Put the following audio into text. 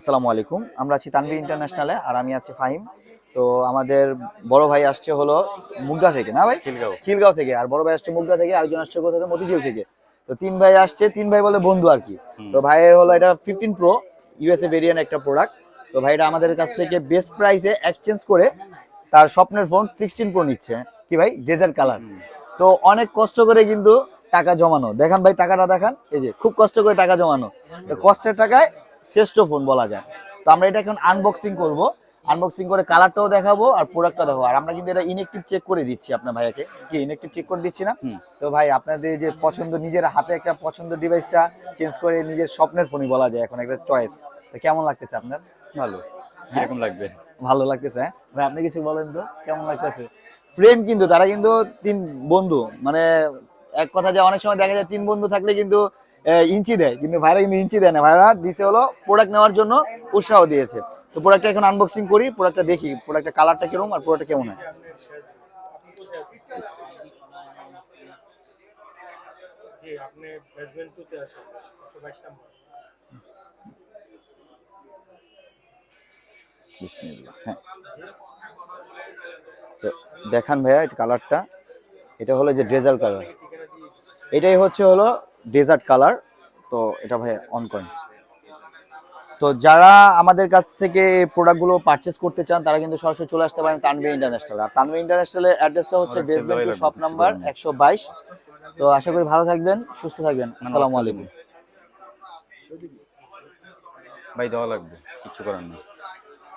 আসসালামু আলাইকুম। আমরা আছি তানভীর ইন্টারন্যাশনালে আর আমি আছি ফাহিম। তো আমাদের বড় ভাই আসছে হলো মুগদা থেকে না ভাই? খিলগাঁও। খিলগাঁও থেকে। আর বড় ভাই আসছে মুগদা থেকে আরেকজন আসছে কোথা থেকে? মতিঝিল থেকে। তো তিন ভাই আসছে তিন ভাই বলে বন্ধু আর কি। তো ভাইয়ের হলো এটা ফিফটিন প্রো ইউএসএ ভেরিয়েন্ট একটা প্রোডাক্ট তো ভাইটা আমাদের কাছ থেকে বেস্ট প্রাইসে এক্সচেঞ্জ করে তার স্বপ্নের ফোন সিক্সটিন প্রো নিচ্ছে। কি ভাই? ডেজার্ট কালার তো অনেক কষ্ট করে কিন্তু টাকা জমানো। দেখান ভাই টাকাটা দেখান। এই যে খুব কষ্ট করে টাকা জমানো। তো কষ্টের টাকায় শ্রেষ্ঠ ফোন বলা যায়। তো আমরা এটা এখন আনবক্সিং করব। আনবক্সিং করে কালারটাও দেখাবো আর প্রোডাক্টটা দেখাবো। আর আমরা কিন্তু এটা ইনেকটিভ চেক করে দিচ্ছি আপনার ভাইয়াকে। কি ইনেকটিভ চেক করে দিচ্ছি না? তো ভাই আপনাদের যে পছন্দ নিজের হাতে একটা পছন্দ ডিভাইসটা চেঞ্জ করে নিজের স্বপ্নের ফোনই বলা যায় এখন একটা চয়েস তো কেমন লাগতেছে আপনার? ভালো। কীরকম লাগবে? ভালো লাগতেছে হ্যাঁ? ভাই আপনি কিছু বলেন তো কেমন লাগতেছে? ফ্রেন্ড কিন্তু তারা কিন্তু তিন বন্ধু। মানে এক কথা যে অনেক সময় দেখা যায় তিন বন্ধু থাকলে কিন্তু ইঞ্চি দেয়। কিন্তু ভাইরা কিন্তু ইঞ্চি দেয় না। ভাইরা দিছে হলো প্রোডাক্ট নেওয়ার জন্য উৎসাহ দিয়েছে। তো প্রোডাক্টটা এখন আনবক্সিং করি প্রোডাক্টটা দেখি প্রোডাক্টের কালারটা কীরকম আর প্রোডাক্টটা কেমন হয়। হ্যাঁ। তো দেখান ভাইয়া এটা কালারটা এটা হলো যে ডেজার্ট কালার এটাই হচ্ছে হলো ডেজার্ট কালার তো এটা ভাই অন করেন। তো যারা আমাদের কাছ থেকে প্রোডাক্টগুলো পারচেস করতে চান তারা কিন্তু সরাসরি চলে আসতে পারেন তানভীর ইন্টারন্যাশনাল আর তানভীর ইন্টারন্যাশনালের অ্যাড্রেসটা হচ্ছে অনেক sell বেসমেন্ট দেওয়াই শপ নাম্বার। একশো বাইশ। তো আশা করি ভালো থাকবেন সুস্থ থাকবেন। আসসালামু আলাইকুম। ভাই দেওয়া লাগবে কিছু করার নেই।